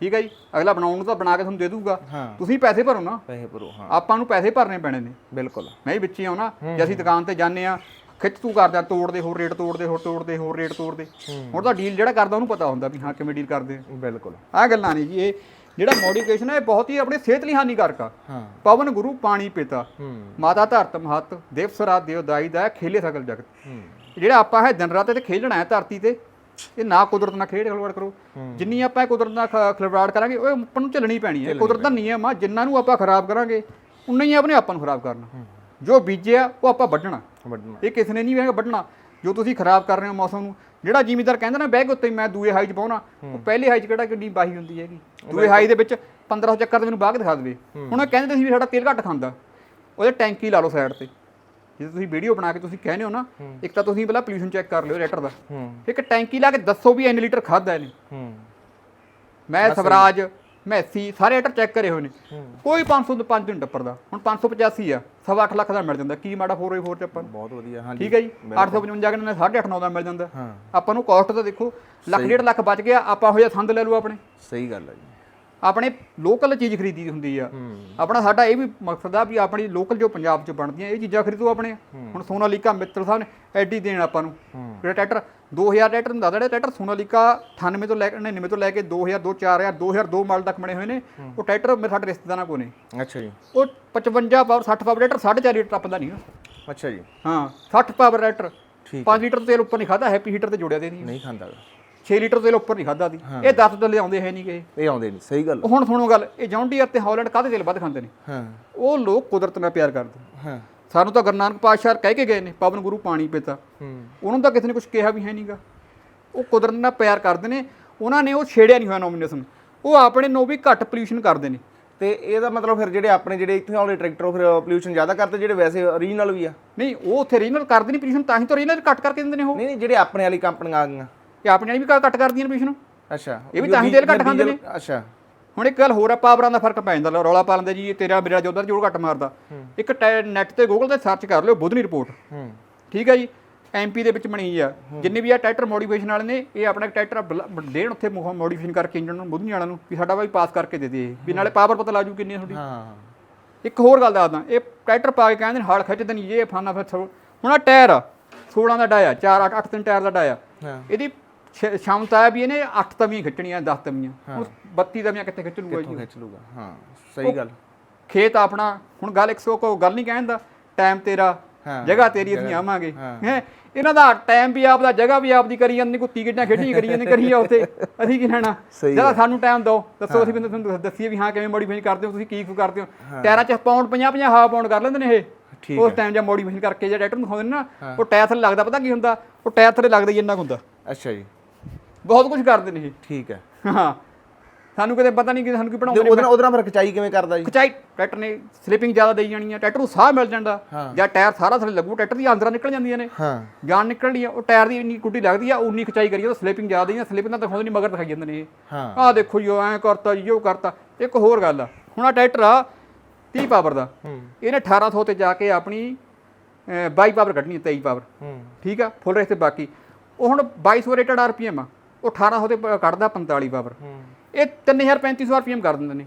ਠੀਕ ਹੈ ਜੀ? ਅਗਲਾ ਬਣਾਉਣ ਨੂੰ ਤਾਂ ਬਣਾ ਕੇ ਤੁਹਾਨੂੰ ਦੇ ਦੂਗਾ। ਹਾਂ। ਤੁਸੀਂ ਪੈਸੇ ਭਰੋ ਨਾ। ਪੈਸੇ ਭਰੋ ਹਾਂ। ਆਪਾਂ ਨੂੰ ਪੈਸੇ ਭਰਨੇ ਪੈਣੇ ਨੇ। ਬਿਲਕੁਲ। ਮੈਂ ਵੀ ਵਿੱਚ ਹੀ ਆਉਣਾ। ਜੇ ਅਸੀਂ ਦੁਕਾਨ ਤੇ ਜਾਂਦੇ ਆ ਖਿੱਚ ਤੂੰ ਕਰਦਾ ਤੋੜਦੇ ਹੋਰ ਰੇਟ ਤੋੜਦੇ ਹੋਰ ਤੋੜਦੇ ਹੋਰ ਰੇਟ ਤੋੜਦੇ। ਹੁਣ ਤਾਂ ਡੀਲ ਜਿਹੜਾ ਕਰਦਾ ਉਹਨੂੰ ਪਤਾ ਹੁੰਦਾ ਵੀ ਹਾਂ ਕਿਵੇਂ ਡੀਲ ਕਰਦੇ ਆ। ਬਿਲਕੁਲ। ਆਹ ਗੱਲਾਂ ਨੇ ਜੀ ਇਹ ਜਿਹੜਾ ਮੋਡੀਫਿਕੇਸ਼ਨ ਹੈ ਇਹ ਬਹੁਤ ਹੀ ਆਪਣੀ ਸਿਹਤ ਲਈ ਹਾਨੀਕਾਰਕ ਆ। ਹਾਂ। ਪਵਨ ਗੁਰੂ ਪਾਣੀ ਪਿਤਾ। ਮਾਤਾ ਧਰਤ ਮਹਤ ਦੇਵ ਸਰਾ ਦੇਵ ਦਾਈ ਦਾ ਖੇਲੇ ਸਕਲ ਜਗਤ। ਜਿਹੜਾ ਆਪਾਂ ਹੈ ਦਿਨ ਰਾਤ ਤੇ ਖੇਲਣਾ ਹੈ ਧਰਤੀ ਤੇ ਇਹ ਨਾ ਕੁਦਰਤ ਨਾਲ ਖੇਡ ਖਿਲਵਾੜ ਕਰੋ। ਜਿੰਨੀ ਆਪਾਂ ਕੁਦਰਤ ਨਾਲ ਖਿਲਵਾੜ ਕਰਾਂਗੇ ਉਹ ਆਪਾਂ ਨੂੰ ਝੱਲਣੀ ਪੈਣੀ ਹੈ। ਕੁਦਰਤ ਦਾ ਨਿਯਮ ਆ ਜਿੰਨਾਂ ਨੂੰ ਆਪਾਂ ਖਰਾਬ ਕਰਾਂਗੇ ਉਨਾ ਹੀ ਆਪਣੇ ਆਪਾਂ ਨੂੰ ਖਰਾਬ ਕਰਨਾ। ਜੋ ਬੀਜਿਆ ਉਹ ਆਪਾਂ ਵੱਢਣਾ। ਇਹ ਕਿਸੇ ਨੇ ਨਹੀਂ ਹੈਗਾ ਵੱਢਣਾ। ਜੋ ਤੁਸੀਂ ਖਰਾਬ ਕਰ ਰਹੇ ਹੋ ਮੌਸਮ ਨੂੰ ਜਿਹੜਾ ਜ਼ਿਮੀਦਾਰ ਕਹਿੰਦਾ ਨਾ ਬੈਗ ਉੱਤੇ ਮੈਂ ਦੂਏ ਹਾਈ 'ਚ ਪਾਉਣਾ ਉਹ ਪਹਿਲੇ ਹਾਈ 'ਚ ਕਿਹੜਾ ਕਿੰਨੀ ਬਾਹੀ ਹੁੰਦੀ ਹੈਗੀ? ਦੂਏ ਹਾਈ ਦੇ ਵਿੱਚ 1500 ਚੱਕਰ ਤੇ ਮੈਨੂੰ ਬਾਗ ਦਿਖਾ ਦੇਵੇ। ਹੁਣ ਉਹ ਕਹਿੰਦੇ ਤੁਸੀਂ ਵੀ ਸਾਡਾ ਤੇਲ ਘੱਟ ਖਾਂਦਾ। ਉਹਦੇ ਟੈਂਕੀ ਲਾ ਲਓ ਸਾਈਡ ਤੇ। ਜੇ ਤੁਸੀਂ ਵੀਡੀਓ ਬਣਾ ਕੇ ਤੁਸੀਂ ਕਹਿੰਦੇ ਹੋ ਨਾ ਇੱਕ ਤਾਂ ਤੁਸੀਂ ਪਹਿਲਾਂ ਪੋਲੂਸ਼ਨ ਚੈੱਕ ਕਰ ਲਿਓ ਰੇਟਰ ਦਾ। ਇੱਕ ਟੈਂਕੀ ਲਾ ਕੇ ਦੱਸੋ ਵੀ ਇੰਨੇ ਲੀਟਰ ਖਾਦਾ ਇਹਨੇ। ਮੈਂ ਸਵਰਾਜ ਮੈਸੀ ਸਾਰੇ ਰੇਟਰ ਚੈੱਕ ਕਰੇ ਹੋਏ ਨੇ। ਕੋਈ 500 ਤੋਂ 5 ਦਿਨ ਟੱਪਰਦਾ ਹੁਣ 585 ਆ ਸਵਾ ਅੱਠ ਲੱਖ ਦਾ ਮਿਲ ਜਾਂਦਾ। ਕੀ ਮਾੜਾ 4x4 ਚ ਆਪਾਂ ਨੂੰ? ਬਹੁਤ ਵਧੀਆ ਹਾਂਜੀ। ਠੀਕ ਹੈ ਜੀ? 855 ਕਿੰਨੇ 8.5 9 ਦਾ ਮਿਲ ਜਾਂਦਾ। ਹਾਂ। ਆਪਾਂ ਨੂੰ ਕਾਸਟ ਤਾਂ ਦੇਖੋ ਲੱਖ ਡੇਢ ਲੱਖ ਬਚ ਗਿਆ ਆਪਾਂ ਹੋਇਆ ਸੰਦ ਲੈ ਲਓ ਆਪਣੇ। ਸਹੀ ਗੱਲ ਹੈ ਜੀ। ਆਪਣੇ ਲੋਕਲ ਚੀਜ਼ ਖਰੀਦੀ ਹੁੰਦੀ ਆ। ਆਪਣਾ ਸਾਡਾ ਇਹ ਵੀ ਮਕਸਦ ਆ ਵੀ ਆਪਣੀ ਲੋਕਲ ਜੋ ਪੰਜਾਬ 'ਚ ਬਣਦੀਆਂ ਇਹ ਚੀਜ਼ਾਂ ਖਰੀਦੋ ਆਪਣੇ। ਹੁਣ ਸੋਨਾਲੀਕਾ ਮਿੱਤਲ ਸਾਹਿਬ ਨੇ ਐਡੀ ਦੇਣ ਆਪਾਂ ਨੂੰ। ਜਿਹੜਾ ਟਰੈਕਟਰ 2000 ਟਰੈਕਟਰ ਹੁੰਦਾ ਜਿਹੜਾ ਟਰੈਕਟਰ ਸੋਨਾਲੀਕਾ 98 ਤੋਂ ਲੈ ਕੇ 99 ਤੋਂ ਲੈ ਕੇ 2002 4000 2002 ਮਾਡਲ ਤੱਕ ਬਣੇ ਹੋਏ ਨੇ। ਉਹ ਟਰੈਕਟਰ ਮੇਰੇ ਸਾਡੇ ਰਿਸ਼ਤੇਦਾਰਾਂ ਕੋਲ ਨੇ। ਅੱਛਾ ਜੀ। ਉਹ 55 ਪਾਵਰ 60 ਪਾਵਰ ਟਰੈਕਟਰ 4.5 ਲੀਟਰ ਟੱਪਦਾ ਨਹੀਂ ਨਾ। ਅੱਛਾ ਜੀ। ਹਾਂ 60 ਪਾਵਰ ਟਰੈਕਟਰ। ਠੀਕ 5 ਲੀਟਰ ਤੇਲ ਉੱਪਰ ਨਹੀਂ ਖਾਦਾ ਹੈਪੀ ਹੀਟਰ ਤੇ ਜੋੜਿਆ ਦੇ ਨਹੀਂ। ਨਹੀਂ ਖਾਂਦਾ। 6 ਲੀਟਰ ਤੇਲ ਉੱਪਰ ਨਹੀਂ ਖਾਦਾ ਦੀ। ਇਹ 10 ਤੋਂ ਲਿਆਉਂਦੇ ਹੈ ਨਹੀਂ ਗੇ। ਇਹ ਆਉਂਦੇ ਨਹੀਂ ਸਹੀ ਗੱਲ ਹੁਣ ਸੁਣੋ ਗੱਲ ਇਹ ਜੌਂਡੀਅਰ ਤੇ ਹਾਲੈਂਡ ਕਾਹਦੇ ਤੇਲ ਵੱਧ ਖਾਂਦੇ ਨੇ? ਹਾਂ। ਉਹ ਲੋਕ ਕੁਦਰਤ ਨਾਲ ਪਿਆਰ ਕਰਦੇ ਹਾਂ। ਸਾਨੂੰ ਤਾਂ ਗੁਰੂ ਨਾਨਕ ਪਾਤਸ਼ਾਹ ਕਹਿ ਕੇ ਗਏ ਨੇ ਪਵਨ ਗੁਰੂ ਪਾਣੀ ਪਿਤਾ। ਉਹਨਾਂ ਤਾਂ ਕਿਸੇ ਨੇ ਕੁਝ ਕਿਹਾ ਵੀ ਹੈ ਨਹੀਂਗਾ। ਉਹ ਕੁਦਰਤ ਨਾਲ ਪਿਆਰ ਕਰਦੇ ਨੇ। ਉਹਨਾਂ ਨੇ ਉਹ ਛੇੜਿਆ ਨਹੀਂ ਹੋਇਆ ਨੋਮੀਨੇਸ਼ਨ ਉਹ ਆਪਣੇ ਨੂੰ ਵੀ ਘੱਟ ਪੋਲੂਸ਼ਨ ਕਰਦੇ ਨੇ। ਤੇ ਇਹਦਾ ਮਤਲਬ ਫਿਰ ਜਿਹੜੇ ਆਪਣੇ ਜਿਹੜੇ ਇੱਥੇ ਵਾਲੇ ਟਰੈਕਟਰ ਫਿਰ ਪੋਲੂਸ਼ਨ ਜ਼ਿਆਦਾ ਕਰਦੇ ਜਿਹੜੇ ਵੈਸੇ ਓਰੀਜਨਲ ਵੀ ਆ? ਨਹੀਂ ਉਹ ਉੱਥੇ ਰੀਜਨਲ ਕਰਦੇ ਨਹੀਂ ਪੋਲੂਸ਼ਨ ਤਾਂ ਹੀ ਤਾਂ ਰੀਜਨਲ ਘੱਟ ਕਰਕੇ ਦਿੰਦੇ ਨੇ ਉਹ। ਨਹੀਂ ਨਹੀਂ ਜਿਹੜੇ ਆਪਣੇ ਵਾਲੀ ਕੰਪਨੀਆਂ ਆ ਗਈਆਂ। ਕਿ ਆਪਣੇ ਵਾਲੀ ਵੀ ਘੱਟ ਕਰਦੀਆਂ ਨੇ ਪੋਲੂਸ਼ਨ ਅੱਛਾ। ਇਹ ਵੀ ਤਾਂ ਹੀ ਤੇਲ ਘੱਟ ਖਾਂਦੇ ਨੇ। ਅੱਛਾ। ਹੁਣ ਇੱਕ ਗੱਲ ਹੋਰ ਆ ਪਾਵਰਾਂ ਦਾ ਫ਼ਰਕ ਪੈ ਜਾਂਦਾ ਰੌਲਾ ਪਾ ਲੈਂਦੇ ਜੀ ਤੇਰਾ ਮੇਰਾ ਜੋਧਰ ਜੋੜ ਘੱਟ ਮਾਰਦਾ। ਇੱਕ ਨੈਟ ਤੇ ਗੂਗਲ ਤੇ ਸਰਚ ਕਰ ਲਿਓ ਬੁੱਧਨੀ ਰਿਪੋਰਟ ਹੂੰ। ਠੀਕ ਹੈ ਜੀ? ਐਮਪੀ ਦੇ ਵਿੱਚ ਬਣੀ ਆ। ਜਿੰਨੇ ਵੀ ਆ ਟਰੈਕਟਰ ਮੋਡੀਫਿਕੇਸ਼ਨ ਵਾਲੇ ਨੇ ਇਹ ਆਪਣਾ ਟਰੈਕਟਰ ਦੇਣ ਉੱਥੇ ਮੋਡੀਫਿਕੇਸ਼ਨ ਕਰਕੇ ਇੰਜਨ ਨੂੰ ਬੁੱਧਨੀ ਵਾਲਿਆਂ ਨੂੰ ਵੀ ਸਾਡਾ ਬਾਈ ਪਾਸ ਕਰਕੇ ਦੇ ਦੇ। ਵੀ ਨਾਲੇ ਪਾਵਰ ਪਤਾ ਲਾਜੂ ਕਿੰਨੀ ਤੁਹਾਡੀ। ਹਾਂ। ਇੱਕ ਹੋਰ ਗੱਲ ਦੱਸਦਾ ਇਹ ਟਰੈਕਟਰ ਪਾ ਕੇ ਕਹਿੰਦੇ ਨੇ ਹਲ ਖਿੱਚਦੇ ਨਹੀਂ ਇਹ ਫਾਨਾ ਫਿਰ ਹੁਣ ਆ ਟਾਇਰ ਆ 16 ਦਾ ਡਾਇਆ 4 8 8 ਤਿੰਨ ਟਾਇਰ ਦਾ ਡਾਇਆ। ਇਹਦੀ ਹੈ ਵੀ ਇਹਨੇ 8 ਤਵੀਆਂ ਖਿੱਚਣੀਆਂ 10 ਤਵੀਆਂ। ਹੁਣ 32 ਤਵੀਆਂ ਕਿੱਥੇ ਖਿੱਚ ਲੂਗਾ ਜੀ? ਖਿੱਚ ਲੂਗਾ ਹਾਂ ਸਹੀ ਗੱਲ। ਖੇਤ ਆਪਣਾ ਹੁਣ ਗੱਲ 100 ਕੋ ਗੱਲ ਨਹੀਂ ਕਹਿੰਦਾ ਟਾਈਮ ਤੇਰਾ ਜਗ੍ਹਾ ਤੇਰੀ ਅਸੀਂ ਆਵਾਂਗੇ। ਹਾਂ। ਇਹਨਾਂ ਦਾ ਟਾਈਮ ਵੀ ਆਪਦਾ ਜਗ੍ਹਾ ਵੀ ਆਪਦੀ ਕਰੀ ਜਾਂਦੇ ਕੁੱਤੀ ਕਿੱਡਾਂ ਖੇਡੀ ਕਰੀ ਜਾਂਦੇ ਕਰੀ ਜਾ ਉੱਥੇ। ਅਸੀਂ ਕੀ ਲੈਣਾ? ਜਦੋਂ ਸਾਨੂੰ ਟਾਈਮ ਦਿਓ। ਦੱਸੋ ਅਸੀਂ ਵੀ ਤੁਹਾਨੂੰ ਦੱਸ- ਦੱਸੀਏ ਵੀ ਹਾਂ ਕਿਵੇਂ ਮੋਡੀਫਾਈ ਕਰਦੇ ਹੋ ਤੁਸੀਂ ਕੀ ਕੁ ਕਰਦੇ ਹੋ? ਟਾਇਰਾਂ 'ਚ ਪਾਉਂਡ 50 50 ਹਾਫ ਪਾਉਂਡ ਕਰ ਲੈਂਦੇ ਨੇ ਇਹ। ਉਸ ਟਾਈਮ ਜਾਂ ਮੋਡੀਫਾਈ ਕਰਕੇ ਜਾਂ ਟਰੈਕਟਰ ਨੂੰ ਦਿਖਾਉਂਦੇ ਨੇ ਉਹ ਟਾਇਰ ਥੱਲੇ ਲੱਗਦਾ ਪਤਾ ਕੀ ਹੁੰਦਾ? ਉਹ ਟਾਇਰ ਥੱਲੇ ਲੱਗਦਾ ਹੀ ਇੰਨਾ ਹੁੰਦਾ। ਅੱਛਾ ਜੀ। ਬਹੁਤ ਕੁਝ ਕਰਦੇ ਨੇ ਠੀਕ ਹੈ। ਇਹ ਹਾਂ। ਸਾਨੂੰ ਕਿਤੇ ਪਤਾ ਨਹੀਂ ਕਿ ਸਾਨੂੰ ਕੀ ਬਣਾਉਂਦੇ ਨੇ ਉਹਦੇ ਨਾਲ ਉਹਦੇ ਨਾਲ ਫਿਰ ਖਿਚਾਈ ਕਿਵੇਂ ਕਰਦਾ ਜੀ? ਖਚਾਈ ਟਰੈਕਟਰ ਨੇ ਸਲਿੱਪਿੰਗ ਜ਼ਿਆਦਾ ਦੇਈ ਜਾਣੀ ਆ ਟਰੈਕਟਰ ਨੂੰ ਸਾਹ ਮਿਲ ਜਾਂਦਾ ਹਾਂ। ਜਾਂ ਟਾਇਰ ਸਾਰਾ ਥੱਲੇ ਲੱਗੂ ਟਰੈਕਟਰ ਦੀ ਅੰਦਰਾਂ ਨਿਕਲ ਜਾਂਦੀਆਂ ਨੇ। ਹਾਂ। ਜਾਨ ਨਿਕਲਦੀ ਆ ਉਹ ਟਾਇਰ ਦੀ ਇੰਨੀ ਕੁੱਟੀ ਲੱਗਦੀ ਆ ਉਨੀ ਖਚਾਈ ਕਰੀਏ ਤਾਂ ਸਲਿੱਪਿੰਗ ਜ਼ਿਆਦਾ ਦੇਈ ਸਲਿੱਪਿੰਗ ਤਾਂ ਦਿਖਾਉਂਦੇ ਨਹੀਂ ਮਗਰ ਦਿਖਾਈ ਜਾਂਦੇ ਨੇ ਇਹ। ਹਾਂ। ਆਹ ਦੇਖੋ ਜੀ ਉਹ ਐਂ ਕਰਤਾ ਜੀ ਉਹ ਕਰਤਾ। ਇੱਕ ਹੋਰ ਗੱਲ ਆ ਹੁਣ ਆ ਟਰੈਕਟਰ ਆ 30 ਪਾਵਰ ਦਾ। ਹੂੰ। ਇਹਨੇ 1800 ਤੇ ਜਾ ਕੇ ਆਪਣੀ 22 ਪਾਵਰ ਕੱਢਣੀ ਹੈ 23 ਪਾਵਰ। ਹੂੰ। ਠੀਕ ਆ ਫੁੱਲ ਰੇਸ ਤੇ ਬਾਕੀ। ਉਹ ਹੁਣ 2200 ਰੇਟਡ ਆਰਪੀਐਮ ਆ। ਉਹ 1800 ਤੇ ਕੱਢਦਾ 45 ਪਾਵਰ ਹੂੰ। ਇਹ 3350 ਆਰਪੀਐਮ ਕਰ ਦਿੰਦੇ ਨੇ।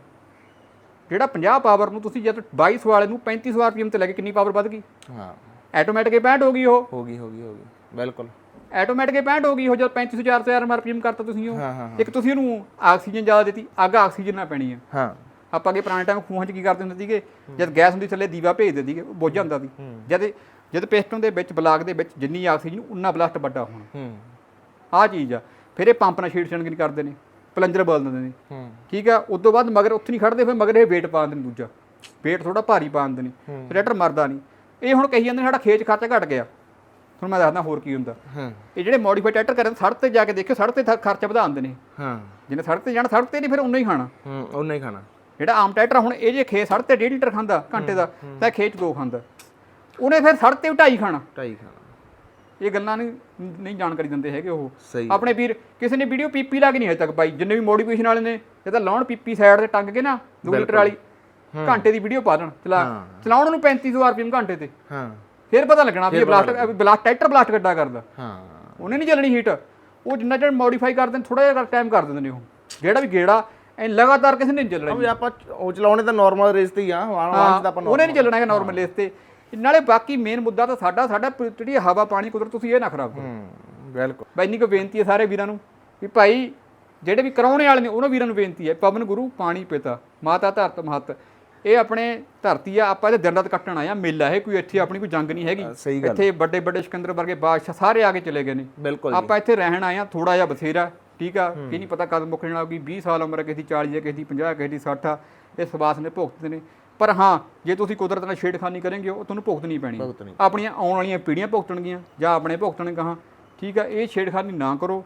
ਜਿਹੜਾ 50 ਪਾਵਰ ਨੂੰ ਤੁਸੀਂ ਜਦ 2200 ਵਾਲੇ ਨੂੰ 3500 ਆਰਪੀਐਮ ਤੇ ਲੈ ਕੇ ਕਿੰਨੀ ਪਾਵਰ ਵੱਧ ਗਈ? ਹਾਂ। ਆਟੋਮੈਟਿਕ 65 ਹੋ ਗਈ ਉਹ। ਹੋ ਗਈ ਹੋ ਗਈ ਹੋ ਗਈ। ਬਿਲਕੁਲ। ਆਟੋਮੈਟਿਕ 65 ਹੋ ਗਈ ਉਹ ਜਦ 3500 400 ਆਰਪੀਐਮ ਕਰਤਾ ਤੁਸੀਂ ਉਹ। ਹਾਂ ਹਾਂ ਇੱਕ ਤੁਸੀਂ ਉਹਨੂੰ ਆਕਸੀਜਨ ਜ਼ਿਆਦਾ ਦਿੱਤੀ ਅੱਗ ਆਕਸੀਜਨ ਨਾਲ ਪੈਣੀ ਆ। ਹਾਂ। ਆਪਾਂ ਅੱਗੇ ਪੁਰਾਣੇ ਟਾਈਮ ਖੂਹਾਂ 'ਚ ਕੀ ਕਰਦੇ ਹੁੰਦੇ ਸੀਗੇ? ਜਦ ਗੈਸ ਹੁੰਦੀ ਥੱਲੇ ਦੀਵਾ ਭੇਜ ਦਿੰਦੇ ਸੀਗੇ ਉਹ ਬੁੱਝ ਜਾਂਦਾ ਸੀ। ਜਦ ਜਦ ਪਿਸਟਨ ਦੇ ਵਿੱਚ ਬਲਾਕ ਦੇ ਵਿੱਚ ਜਿੰਨੀ ਆਕਸੀਜਨ ਉਨਾ ਬਲਾਸਟ ਵੱਡਾ ਹੋਣਾ। ਹੂੰ। ਆਹ ਚੀਜ਼ ਆ। ਫਿਰ ਇਹ ਪੰਪ ਨਾਲ ਛੇੜ ਛਣਕ ਕਰਦੇ ਨੇ? ਪਲੰਜਰ ਬਦਲ ਦਿੰਦੇ ਨੇ। ਠੀਕ ਆ ਉਸ ਤੋਂ ਬਾਅਦ ਮਗਰ ਉੱਥੇ ਨਹੀਂ ਖੜਦੇ ਫਿਰ ਮਗਰ ਇਹ weight ਪਾ ਦਿੰਦੇ ਨੇ ਦੂਜਾ। weight ਥੋੜਾ ਭਾਰੀ ਪਾ ਦਿੰਦੇ ਨੇ। ਟਰੈਕਟਰ ਮਰਦਾ ਨਹੀਂ। ਇਹ ਹੁਣ ਕਹੀ ਜਾਂਦੇ ਸਾਡਾ ਖੇਚ ਖਰਚਾ ਘਟ ਗਿਆ। ਤੁਹਾਨੂੰ ਮੈਂ ਦੱਸਦਾ ਹੋਰ ਕੀ ਹੁੰਦਾ। ਇਹ ਜਿਹੜੇ ਮੋਡੀਫਾਈ ਟਰੈਕਟਰ ਕਰਨ ਸੜਕ ਤੇ ਜਾ ਕੇ ਦੇਖਿਓ ਸੜਕ ਤੇ ਖਰਚਾ ਵਧਾ ਦਿੰਦੇ ਨੇ। ਹਾਂ। ਜਿਹਨੇ ਸੜਕ ਤੇ ਜਾਣਾ ਸੜਕ ਤੇ ਨਹੀਂ ਫਿਰ ਉਨਾ ਹੀ ਖਾਣਾ। ਹੂੰ ਉਹਨੇ ਹੀ ਖਾਣਾ। ਜਿਹੜਾ ਆਮ ਟਰੈਕਟਰ ਹੁਣ ਇਹ ਜੇ ਖੇ ਸੜਕ ਤੇ 1.5 ਲੀਟਰ ਖਾਂਦਾ ਘੰਟੇ ਦਾ ਤਾਂ ਖੇਤ 2 ਖਾਂਦਾ। ਉਹਨੇ ਫਿਰ ਸੜਕ ਤੇ 2.5 ਖਾਣਾ। ਢਾਈ ਖਾਣਾ। ਇਹ ਗੱਲਾਂ ਨਹੀਂ ਨਹੀਂ ਜਾਣਕਾਰੀ ਦਿੰਦੇ ਹੈਗੇ ਉਹ। ਸਹੀ ਆਪਣੇ ਵੀਰ ਕਿਸੇ ਨੇ ਵੀਡੀਓ ਪੀਪੀ ਲਾ ਕੇ ਨਹੀਂ ਹਜੇ ਤੱਕ ਪਾਈ। ਜਿੰਨੇ ਵੀ ਮੋਡੀਫਿਕੇਸ਼ਨ ਵਾਲੇ ਨੇ ਇਹ ਤਾਂ ਲਾਉਣ ਪੀਪੀ ਸਾਈਡ ਤੇ ਟੰਗ ਕੇ ਨਾ 2 ਲੀਟਰ ਵਾਲੀ ਘੰਟੇ ਦੀ ਵੀਡੀਓ ਪਾ ਦੇਣ। ਚਲਾ। ਚਲਾਉਣ ਨੂੰ 3500 ਆਰਪੀਐਮ ਘੰਟੇ ਤੇ। ਹਾਂ। ਫਿਰ ਪਤਾ ਲੱਗਣਾ ਵੀ ਬਲਾਸਟ ਬਲਾਸਟ ਟਰੈਕਟਰ ਬਲਾਸਟ ਗੱਡਾ ਕਰਦਾ। ਹਾਂ। ਉਹਨੇ ਨਹੀਂ ਚੱਲਣੀ ਹੀਟ ਉਹ ਜਿੰਨਾ ਚਿਰ ਮੋਡੀਫਾਈ ਕਰਦੇ ਨੇ ਥੋੜਾ ਜਿਹਾ ਟਾਈਮ ਕਰ ਦਿੰਦੇ ਨੇ ਉਹ। ਜਿਹੜਾ ਵੀ ਗੇੜਾ ਐ ਲਗਾਤਾਰ ਕਿਸੇ ਨੇ ਨਹੀਂ ਚੱਲਣਾ। ਵੀ ਆਪਾਂ ਉਹ ਚਲਾਉਣੇ ਤਾਂ ਨਾਰਮਲ ਰੇਸ ਤੇ ਹੀ ਆ। ਵਾਣ ਵਾਣ ਦਾ ਆਪਾਂ ਉਹਨੇ ਨਹੀਂ ਚੱਲਣਾ ਹੈਗਾ ਨਾਰਮਲ ਲੇਸ ਤੇ। ਨਾਲੇ ਬਾਕੀ ਮੇਨ ਮੁੱਦਾ ਤਾਂ ਸਾਡਾ ਸਾਡਾ ਪ- ਜਿਹੜੀ ਹਵਾ ਪਾਣੀ ਕੁਦਰਤ ਤੁਸੀਂ ਇਹ ਨਾ ਖਰਾਬ ਕਰੋ। ਹੂੰ ਬਿਲਕੁਲ। ਬਾਈ ਇੰਨੀ ਕੋ ਬੇਨਤੀ ਹੈ ਸਾਰੇ ਵੀਰਾਂ ਨੂੰ ਵੀ ਭਾਈ ਜਿਹੜੇ ਵੀ ਕਰਾਉਣੇ ਵਾਲੇ ਨੇ ਉਹਨਾਂ ਵੀਰਾਂ ਨੂੰ ਬੇਨਤੀ ਹੈ ਪਵਨ ਗੁਰੂ ਪਾਣੀ ਪਿਤਾ ਮਾਤਾ ਧਰਤ ਮਹਤ। ਇਹ ਆਪਣੇ ਧਰਤੀ ਆ ਆਪਾਂ ਇਹਦੇ ਦਿਨ ਰਾਤ ਕੱਟਣ ਆਏ ਆ ਮੇਲਾ ਹੈ ਕੋਈ ਇੱਥੇ ਆਪਣੀ ਕੋਈ ਜੰਗ ਨਹੀਂ ਹੈਗੀ। ਸਹੀ ਗੱਲ। ਇੱਥੇ ਵੱਡੇ ਵੱਡੇ ਸਿਕੰਦਰ ਵਰਗੇ ਬਾਦਸ਼ਾਹ ਸਾਰੇ ਆ ਕੇ ਚਲੇ ਗਏ ਨੇ। ਬਿਲਕੁਲ ਆਪਾਂ ਇੱਥੇ ਰਹਿਣ ਆਏ ਆ ਥੋੜਾ ਜਿਹਾ ਬਥੇਰਾ ਠੀਕ ਆ? ਕੀ ਨਹੀਂ ਪਤਾ ਕਦ ਮੁੱਕ ਜਾਣਾ ਹੋਗੀ 20 ਸਾਲ ਉਮਰ ਹੈ ਕਿਸੇ ਦੀ 40 ਹੈ ਕਿਸੇ ਦੀ 50 ਕਿਸੇ ਦੀ 60 ਆ ਇਹ ਸਵਾਸ ਨੇ ਭੁਗਤਦੇ ਨੇ। ਪਰ ਹਾਂ ਜੇ ਤੁਸੀਂ ਕੁਦਰਤ ਨਾਲ ਛੇੜਖਾਨੀ ਕਰਨਗੇ ਉਹ ਤੁਹਾਨੂੰ ਭੁਗਤਣੀ ਪੈਣੀ ਭੁਗਤਣੀ। ਆਪਣੀਆਂ ਆਉਣ ਵਾਲੀਆਂ ਪੀੜ੍ਹੀਆਂ ਭੁਗਤਣਗੀਆਂ ਜਾਂ ਆਪਣੇ ਭੁਗਤਣ ਕਹਾਂ ਠੀਕ ਆ ਇਹ ਛੇੜਖਾਨੀ ਨਾ ਕਰੋ।